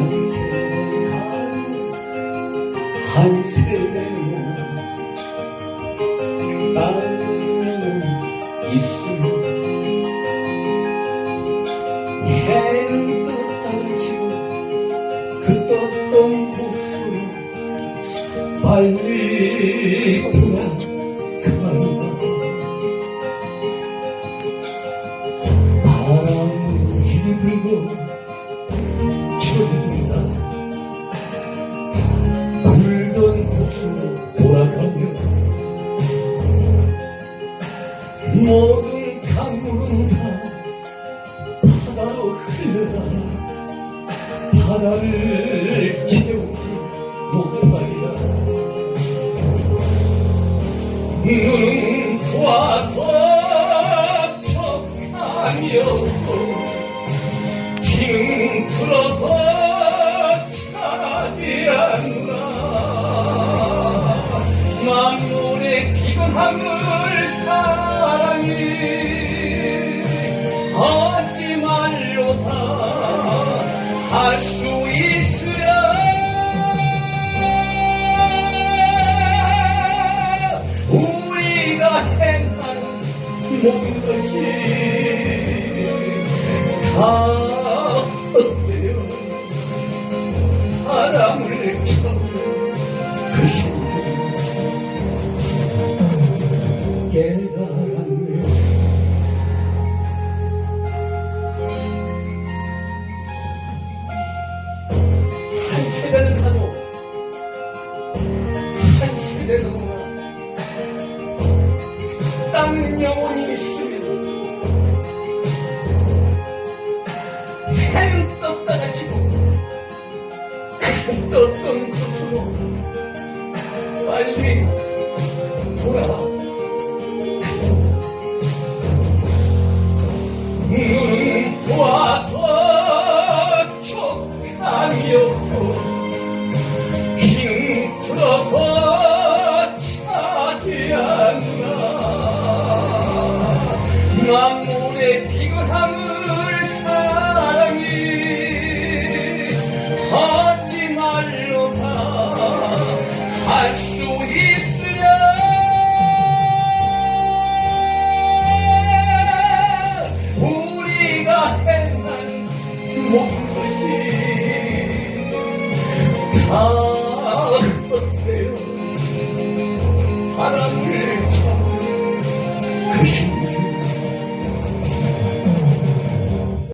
한세간 한세간 나는 있음 해는 떠나지고 그 떴던 곳으로 빨리 모든 강물은 다 바다로 흘러가. 바다를 채우지 못하리라. 눈과 덕척하며 힘 풀어도 차지하노라. 만물의 피곤함을 수 있으라 우리가 행하는 모든 것이 다 영혼이 있으면 해는 떴다 가 지고 그 떴던 곳으로 빨리 돌아와. 눈과 덕촉하며 힘 풀어도 차지 할수 있으랴 우리가 행한 모든 것이 다